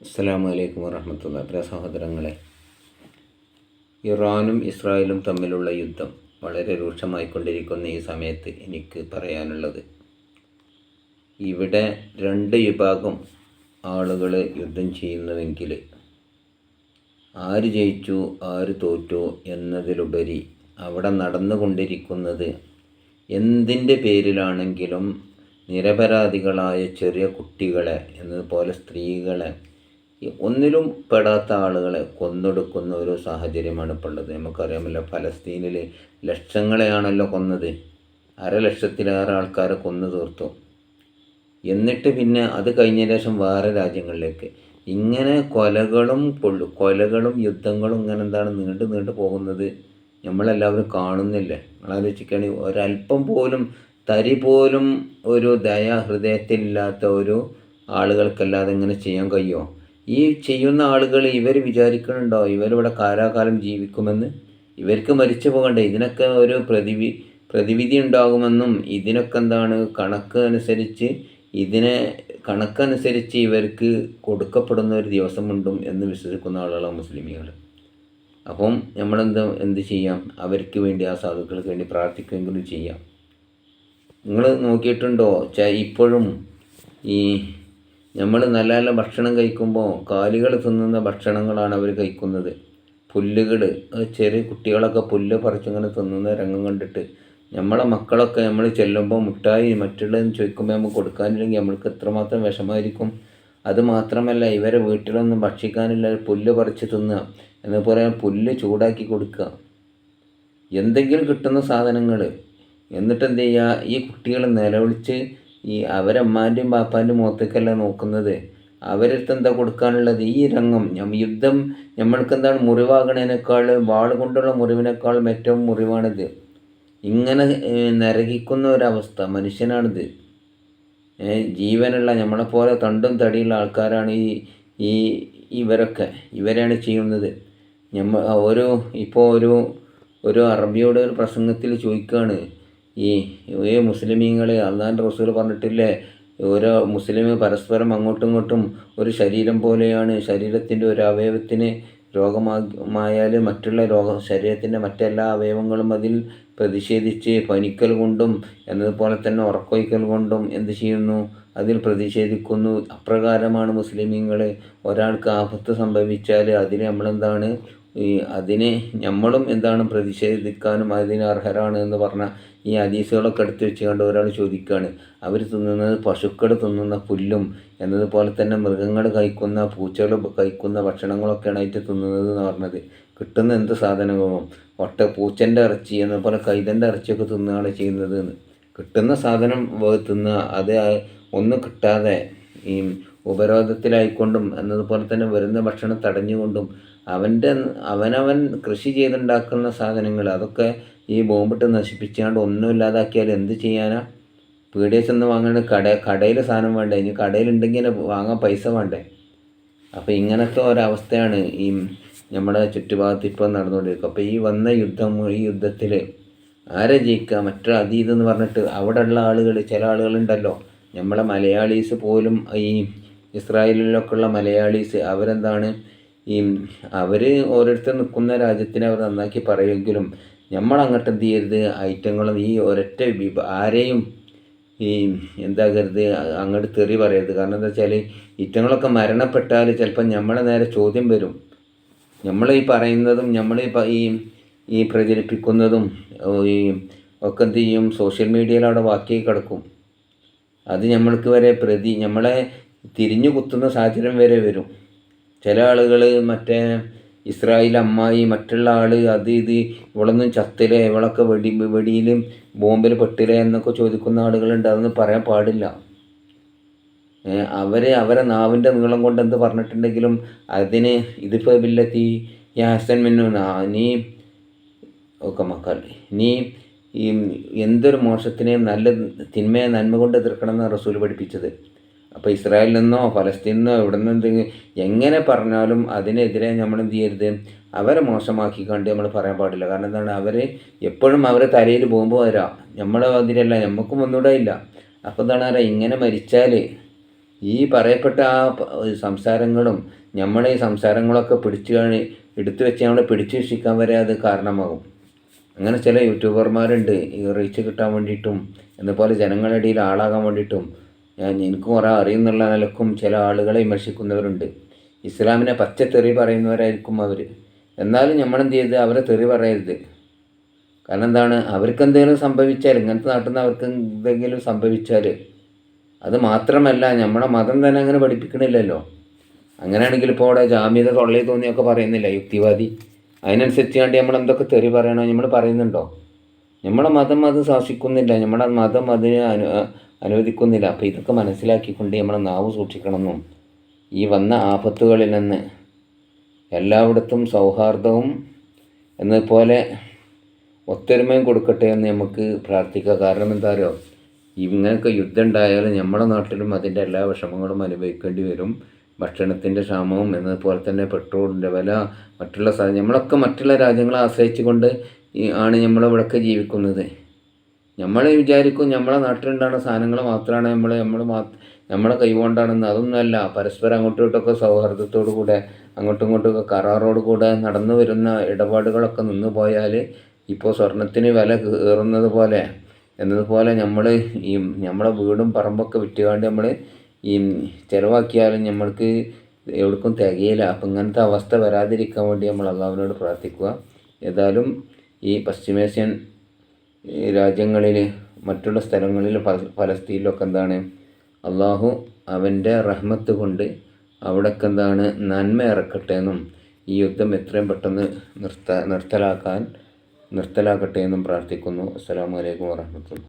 അസ്സലാമു അലൈക്കും വറഹമത്തുള്ള പ്രിയ സഹോദരങ്ങളെ ഇറാനും ഇസ്രായേലും തമ്മിലുള്ള യുദ്ധം വളരെ രൂക്ഷമായിക്കൊണ്ടിരിക്കുന്ന ഈ സമയത്ത് എനിക്ക് പറയാനുള്ളത് ഇവിടെ രണ്ട് വിഭാഗം ആളുകൾ യുദ്ധം ചെയ്യുന്നുവെങ്കിൽ ആര് ജയിച്ചു ആര് തോറ്റു എന്നതിലുപരി അവിടെ നടന്നുകൊണ്ടിരിക്കുന്നത് എന്തിന്റെ പേരിലാണെങ്കിലും നിരപരാധികളായ ചെറിയ കുട്ടികളെ എന്നതുപോലെ സ്ത്രീകളെ ഒന്നിലും പെടാത്ത ആളുകളെ കൊന്നൊടുക്കുന്ന ഒരു സാഹചര്യമാണ് ഇപ്പോൾ ഉള്ളത്. നമുക്കറിയാമല്ലോ ഫലസ്തീനിൽ ലക്ഷങ്ങളെയാണല്ലോ കൊന്നത്. അരലക്ഷത്തിലേറെ ആൾക്കാരെ കൊന്നു തീർത്തു. എന്നിട്ട് പിന്നെ അത് കഴിഞ്ഞ ശേഷം വേറെ രാജ്യങ്ങളിലേക്ക്. ഇങ്ങനെ കൊലകളും പൊള്ളു കൊലകളും യുദ്ധങ്ങളും ഇങ്ങനെ എന്താണ് നീണ്ടു നീണ്ടു പോകുന്നത് നമ്മളെല്ലാവരും കാണുന്നില്ലേ. നിങ്ങളാലോചിക്കുകയാണെങ്കിൽ ഒരല്പം പോലും തരി പോലും ഒരു ദയ ഹൃദയത്തിലില്ലാത്ത ഒരു ആളുകൾക്കല്ലാതെ ഇങ്ങനെ ചെയ്യാൻ കഴിയുമോ? ഈ ചെയ്യുന്ന ആളുകൾ ഇവർ വിചാരിക്കുന്നുണ്ടോ ഇവരിവിടെ കാലാകാലം ജീവിക്കുമെന്ന്? ഇവർക്ക് മരിച്ചു പോകണ്ടേ? ഇതിനൊക്കെ ഒരു പ്രതിവി പ്രതിവിധി ഉണ്ടാകുമെന്നും ഇതിനൊക്കെ എന്താണ് കണക്ക് അനുസരിച്ച് ഇതിനെ കണക്കനുസരിച്ച് ഇവർക്ക് കൊടുക്കപ്പെടുന്ന ഒരു ദിവസമുണ്ടും എന്ന് വിശ്വസിക്കുന്ന ആളുകളാണ് മുസ്ലിമികൾ അപ്പം നമ്മളെന്ത് എന്ത് ചെയ്യാം? അവർക്ക് വേണ്ടി ആ സാധുക്കൾക്ക് വേണ്ടി പ്രാർത്ഥിക്കുമെങ്കിലും ചെയ്യാം. നിങ്ങൾ നോക്കിയിട്ടുണ്ടോ? ഇപ്പോഴും ഈ നമ്മൾ നല്ല നല്ല ഭക്ഷണം കഴിക്കുമ്പോൾ കാലികൾ തിന്നുന്ന ഭക്ഷണങ്ങളാണ് അവർ കഴിക്കുന്നത്. പുല്ലുകൾ ചെറിയ കുട്ടികളൊക്കെ പുല്ല് പറിച്ചിങ്ങനെ തിന്നുന്ന രംഗം കണ്ടിട്ട് നമ്മളെ മക്കളൊക്കെ നമ്മൾ ചെല്ലുമ്പോൾ മുട്ടായി മറ്റുള്ളതെന്ന് ചോദിക്കുമ്പോൾ നമുക്ക് കൊടുക്കാനില്ലെങ്കിൽ നമ്മൾക്ക് എത്രമാത്രം വിഷമായിരിക്കും അത് മാത്രമല്ല ഇവരെ വീട്ടിലൊന്നും ഭക്ഷിക്കാനില്ല പുല്ല് പറിച്ച് തിന്നുക എന്നപോലെ പുല്ല് ചൂടാക്കി കൊടുക്കുക. എന്തെങ്കിലും കിട്ടുന്ന സാധനങ്ങൾ. എന്നിട്ട് എന്ത് ചെയ്യുക? ഈ കുട്ടികൾ നിലവിളിച്ച് ഈ അവരമ്മാന്റെയും ബാപ്പാന്റെയും മുഖത്തേക്കല്ല നോക്കുന്നത്? അവരടുത്ത് എന്താ കൊടുക്കാനുള്ളത്? ഈ രംഗം യുദ്ധം നമ്മൾക്ക് എന്താണ് മുറിവാകണേനേക്കാൾ വാൾ കൊണ്ടുള്ള മുറിവിനേക്കാളും ഏറ്റവും മുറിവാണിത്. ഇങ്ങനെ നരകിക്കുന്ന ഒരവസ്ഥ മനുഷ്യനാണിത്. ജീവനുള്ള നമ്മളെപ്പോലെ തണ്ടും തടിയുള്ള ആൾക്കാരാണ് ഈ ഈ ഇവരൊക്കെ. ഇവരാണ് ചെയ്യുന്നത്. നമ്മ ഒരു ഇപ്പോൾ ഒരു ഒരു അറബിയോട് ഒരു പ്രസംഗത്തിൽ ചോദിക്കുകയാണ് ഈ ഈ മുസ്ലിമീങ്ങൾ അള്ളാന്റെ റസൂൽ പറഞ്ഞിട്ടില്ലേ? ഓരോ മുസ്ലിം പരസ്പരം അങ്ങോട്ടും ഇങ്ങോട്ടും ഒരു ശരീരം പോലെയാണ്. ശരീരത്തിന്റെ ഒരു അവയവത്തിന് രോഗമായാൽ മറ്റുള്ള രോഗ ശരീരത്തിന്റെ മറ്റെല്ലാ അവയവങ്ങളും അതിൽ പ്രതിഷേധിച്ച് പനിക്കൽ കൊണ്ടും എന്നതുപോലെ തന്നെ ഉറക്കൊയ്ക്കൽ കൊണ്ടും എന്ത് ചെയ്യുന്നു? അതിൽ പ്രതിഷേധിക്കുന്നു. അപ്രകാരമാണ് മുസ്ലിമീങ്ങൾ ഒരാൾക്ക് ആപത്ത് സംഭവിച്ചാൽ അതിന് നമ്മളെന്താണ് ഈ അതിനെ നമ്മളും എന്താണ് പ്രതിഷേധിക്കാനും അതിന് അർഹരാണ് എന്ന് പറഞ്ഞ ഈ ഹദീസുകളൊക്കെ വെച്ച് വെച്ചുകൊണ്ട് ഒരാൾ ചോദിക്കുകയാണ് അവർ തിന്നുന്നത് പശുക്കൾ തിന്നുന്ന പുല്ലും എന്നതുപോലെ തന്നെ മൃഗങ്ങൾ കഴിക്കുന്ന പൂച്ചകൾ കഴിക്കുന്ന ഭക്ഷണങ്ങളൊക്കെയാണ് ആയിട്ട് തിന്നുന്നത് എന്ന് പറഞ്ഞത്. കിട്ടുന്ന എന്ത് സാധനങ്ങളും ഒട്ട പൂച്ചന്റെ ഇറച്ചി എന്നതുപോലെ കൈതന്റെ ഇറച്ചിയൊക്കെ തിന്നുകയാണ് ചെയ്യുന്നത് എന്ന്. കിട്ടുന്ന സാധനം തിന്നുക അത് ഒന്നും കിട്ടാതെ ഈ ഉപരോധത്തിലായിക്കൊണ്ടും എന്നതുപോലെ തന്നെ വരുന്ന ഭക്ഷണം തടഞ്ഞുകൊണ്ടും അവന്റെ അവനവൻ കൃഷി ചെയ്തുണ്ടാക്കുന്ന സാധനങ്ങൾ അതൊക്കെ ഈ ബോംബിട്ട് നശിപ്പിച്ചാണ്ട് ഒന്നും ഇല്ലാതാക്കിയാൽ എന്ത് ചെയ്യാനാ? പീടിയ ചെന്ന് വാങ്ങണ കട കടയിൽ സാധനം വേണ്ടേ? ഇനി കടയിലുണ്ടെങ്കിൽ വാങ്ങാൻ പൈസ വേണ്ടേ? അപ്പോൾ ഇങ്ങനത്തെ ഒരവസ്ഥയാണ് ഈ നമ്മുടെ ചുറ്റുഭാഗത്ത് ഇപ്പോൾ നടന്നുകൊണ്ടിരിക്കുക അപ്പോൾ ഈ വന്ന യുദ്ധം ഈ യുദ്ധത്തിൽ ആരെ ജയിക്കുക മറ്റൊരു അതീതെന്ന് പറഞ്ഞിട്ട് അവിടെയുള്ള ആളുകൾ ചില ആളുകളുണ്ടല്ലോ. നമ്മളെ മലയാളീസ് പോലും ഈ ഇസ്രായേലിലൊക്കെ ഉള്ള മലയാളീസ് അവരെന്താണ്? ഈ അവർ ഓരോരുത്തർ നിൽക്കുന്ന രാജ്യത്തിനെ അവർ നന്നാക്കി പറയുമെങ്കിലും നമ്മൾ അങ്ങോട്ട് എന്ത് ചെയ്യരുത്? ഐറ്റങ്ങളും ഈ ഒരൊറ്റ ആരെയും ഈ എന്താകരുത് അങ്ങോട്ട് തെറി പറയരുത്. കാരണം എന്താ വെച്ചാൽ ഇറ്റങ്ങളൊക്കെ മരണപ്പെട്ടാൽ ചിലപ്പോൾ നമ്മളെ നേരെ ചോദ്യം വരും. നമ്മൾ ഈ പറയുന്നതും നമ്മൾ ഈ ഈ പ്രചരിപ്പിക്കുന്നതും ഈ ഒക്കെ എന്ത് ചെയ്യും? സോഷ്യൽ മീഡിയയിൽ അവിടെ വാക്കി കിടക്കും. അത് നമ്മൾക്ക് വരെ പ്രതി നമ്മളെ തിരിഞ്ഞു കുത്തുന്ന സാഹചര്യം വരെ വരും. ചില ആളുകൾ മറ്റേ ഇസ്രായേൽ അമ്മായി മറ്റുള്ള ആൾ അത് ഇത് ഇവളൊന്നും ചത്തിലെ ഇവളൊക്കെ വെടി വെടിയിലും ബോംബിൽ പെട്ടില്ലേ എന്നൊക്കെ ചോദിക്കുന്ന ആളുകളുണ്ട്. അതൊന്നും പറയാൻ പാടില്ല. അവരെ അവരെ നാവിന്റെ നീളം കൊണ്ട് എന്ത് പറഞ്ഞിട്ടുണ്ടെങ്കിലും അതിന് ഇതിപ്പോൾ ബില്ലത്തി യാസൻ മിന്നു നീ ഒക്കെ മക്കൾ നീ ഈ എന്തൊരു മോശത്തിനെയും നല്ല തിന്മയെ നന്മ കൊണ്ട് എതിർക്കണം എന്നാണ് റസൂൽ പഠിപ്പിച്ചത്. അപ്പോൾ ഇസ്രായേലിൽ നിന്നോ ഫലസ്തീനിൽ നിന്നോ എവിടെ നിന്ന് എങ്ങനെ പറഞ്ഞാലും അതിനെതിരെ നമ്മൾ എന്ത് ചെയ്യരുത്? അവരെ മോശമാക്കി കണ്ട് നമ്മൾ പറയാൻ പാടില്ല. കാരണം എന്താണ്? അവർ എപ്പോഴും അവരെ തലയിൽ പോകുമ്പോൾ വരാം. നമ്മളെ അതിരല്ല നമുക്കും ഒന്നുകൂടെ ഇല്ല. അപ്പോൾ എന്താണ് അറിയാം ഇങ്ങനെ മരിച്ചാൽ ഈ പറയപ്പെട്ട ആ സംസാരങ്ങളും നമ്മളെ ഈ സംസാരങ്ങളൊക്കെ പിടിച്ചു എടുത്തു വെച്ച് നമ്മൾ പിടിച്ചു രക്ഷിക്കാൻ വരെ അത് കാരണമാകും. അങ്ങനെ ചില യൂട്യൂബർമാരുണ്ട് ഈ റീച്ച് കിട്ടാൻ വേണ്ടിയിട്ടും എന്നപോലെ ജനങ്ങളുടെ ഇടയിൽ ആളാകാൻ വേണ്ടിയിട്ടും. ഞാൻ എനിക്ക് കുറേ അറിയുന്നുള്ള നിലക്കും ചില ആളുകളെ വിമർശിക്കുന്നവരുണ്ട്. ഇസ്ലാമിനെ പച്ച തെറി പറയുന്നവരായിരിക്കും അവർ എന്നാലും നമ്മളെന്ത് ചെയ്ത്? അവരെ തെറി പറയരുത്. കാരണം എന്താണ്? അവർക്ക് എന്തെങ്കിലും സംഭവിച്ചാൽ ഇങ്ങനത്തെ നാട്ടിൽ നിന്ന് അവർക്ക് എന്തെങ്കിലും സംഭവിച്ചാൽ അത് മാത്രമല്ല നമ്മുടെ മതം തന്നെ അങ്ങനെ പഠിപ്പിക്കണില്ലല്ലോ. അങ്ങനെയാണെങ്കിൽ ഇപ്പോൾ അവിടെ ജാമ്യത തൊള്ളയിൽ തോന്നിയൊക്കെ പറയുന്നില്ല? യുക്തിവാദി. അതിനനുസരിച്ച് വേണ്ടി നമ്മൾ എന്തൊക്കെ തെറി പറയണോ നമ്മൾ പറയുന്നുണ്ടോ? നമ്മളെ മതം അത് ശാസിക്കുന്നില്ല. നമ്മുടെ മതം അതിന് അനു അനുവദിക്കുന്നില്ല. അപ്പോൾ ഇതൊക്കെ മനസ്സിലാക്കിക്കൊണ്ട് നമ്മളെ നാവ് സൂക്ഷിക്കണമെന്നും ഈ വന്ന ആപത്തുകളിൽ നിന്ന് എല്ലായിടത്തും സൗഹാർദ്ദവും എന്നതുപോലെ ഒത്തൊരുമയും കൊടുക്കട്ടെ എന്ന് നമുക്ക് പ്രാർത്ഥിക്കാം കാരണം എന്താ അറിയോ? ഇങ്ങനെയൊക്കെ യുദ്ധം ഉണ്ടായാലും നമ്മുടെ നാട്ടിലും അതിന്റെ എല്ലാ വിഷമങ്ങളും അനുഭവിക്കേണ്ടി വരും. ഭക്ഷണത്തിന്റെ ക്ഷാമവും എന്നതുപോലെ തന്നെ പെട്രോളിന്റെ വില മറ്റുള്ള സാധനം നമ്മളൊക്കെ മറ്റുള്ള രാജ്യങ്ങളെ ആശ്രയിച്ചുകൊണ്ട് ഈ ആണ് നമ്മളിവിടെയൊക്കെ ജീവിക്കുന്നത്. നമ്മൾ വിചാരിക്കും നമ്മളെ നാട്ടിലുണ്ടാകുന്ന സാധനങ്ങൾ മാത്രമാണ് നമ്മൾ നമ്മൾ നമ്മളെ കൈകൊണ്ടാണെന്ന്. അതൊന്നുമല്ല പരസ്പരം അങ്ങോട്ടും ഇങ്ങോട്ടൊക്കെ സൗഹാർദ്ദത്തോടു കൂടെ അങ്ങോട്ടും ഇങ്ങോട്ടും കരാറോട് കൂടെ നടന്നു വരുന്ന ഇടപാടുകളൊക്കെ നിന്ന് പോയാൽ ഇപ്പോൾ സ്വർണത്തിന് വില കയറുന്നത് പോലെ എന്നതുപോലെ നമ്മൾ ഈ നമ്മളെ വീടും പറമ്പൊക്കെ വിറ്റുകാണ്ട് നമ്മൾ ഈ ചിലവാക്കിയാൽ നമ്മൾക്ക് എവിടേക്കും തികയില്ല. അപ്പം ഇങ്ങനത്തെ അവസ്ഥ വരാതിരിക്കാൻ വേണ്ടി നമ്മൾ അള്ളാഹുവിനോട് പ്രാർത്ഥിക്കുക. ഏതായാലും ഈ പശ്ചിമേഷ്യൻ രാജ്യങ്ങളിൽ മറ്റുള്ള സ്ഥലങ്ങളിൽ പലസ്തീനിലൊക്കെ എന്താണ്? അള്ളാഹു അവന്റെ റഹ്മത്ത് കൊണ്ട് അവിടെയൊക്കെ എന്താണ് നന്മ ഇറക്കട്ടെ എന്നും ഈ യുദ്ധം എത്രയും പെട്ടെന്ന് നിർത്ത നിർത്തലാക്കാൻ നിർത്തലാക്കട്ടെ എന്നും പ്രാർത്ഥിക്കുന്നു. അസ്സലാമു അലൈക്കും വറഹ്മത്തുള്ളാഹി